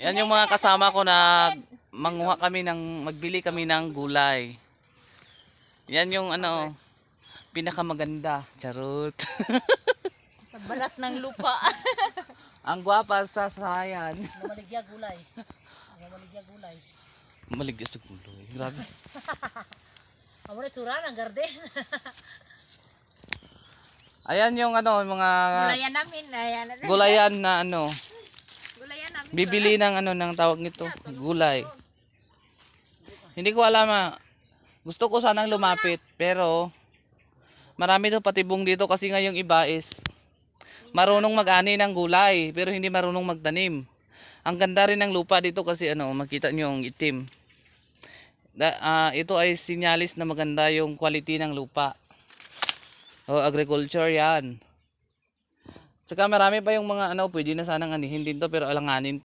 Yan yung mga kasama ko na manguha kami ng, magbili kami ng gulay. Yan yung ano, pinakamaganda. Charot. Sa balat ng lupa. Ang gwapa sa sayan. Namaligya gulay. Namaligya gulay. Maligya sa gulay. Grabe. Amo na tsura ng garden. Ayan yung ano, mga Gulayan namin. Ayan. gulayan na ano. Bibili ng ano ng tawag nito, gulay. Hindi ko alam ah. Gusto ko sanang lumapit, pero marami daw patibong dito kasi nga yung iba is marunong mag-ani ng gulay, pero hindi marunong magtanim. Ang ganda rin ng lupa dito kasi ano, makita nyo yung itim. Da, ah, ito ay sinyalis na maganda yung quality ng lupa. O agriculture yan. Saka marami pa yung mga ano, pwede na sanang anihin din to pero alanganin